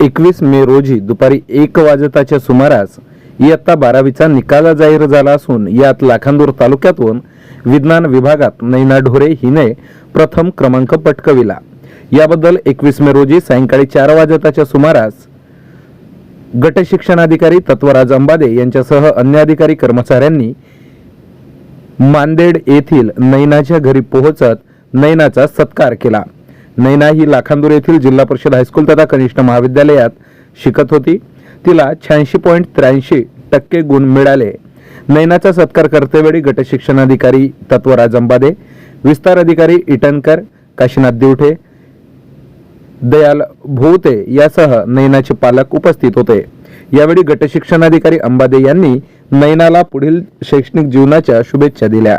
एकवीस मे रोजी दुपारी एक वाजताच्या सुमारास इयत्ता बारावीचा निकाल जाहीर झाला असून यात लाखांदूर तालुक्यातून विज्ञान विभागात नैना ढोरे हिने प्रथम क्रमांक पटकविला. याबद्दल एकवीस मे रोजी सायंकाळी चार वाजताच्या सुमारास गट शिक्षणाधिकारी तत्वराज अंबादे यांच्यासह अन्य अधिकारी कर्मचाऱ्यांनी मांदेड येथील नैनाच्या घरी पोहोचत नैनाचा सत्कार केला. नैना ही लाखांदूर येथील जिल्हा परिषद हायस्कूल तथा कनिष्ठ महाविद्यालयात शिकत होती. तिला शहाऐंशी पॉईंट त्र्याऐंशी टक्के गुण मिळाले. नैनाचा सत्कार करतेवेळी गटशिक्षणाधिकारी तत्वराज अंबादे विस्तार अधिकारी इटनकर काशीनाथ दिवठे दयाल भोवते यासह नैनाचे पालक उपस्थित होते. यावेळी गटशिक्षणाधिकारी अंबादे यांनी नैनाला पुढील शैक्षणिक जीवनाच्या शुभेच्छा दिल्या.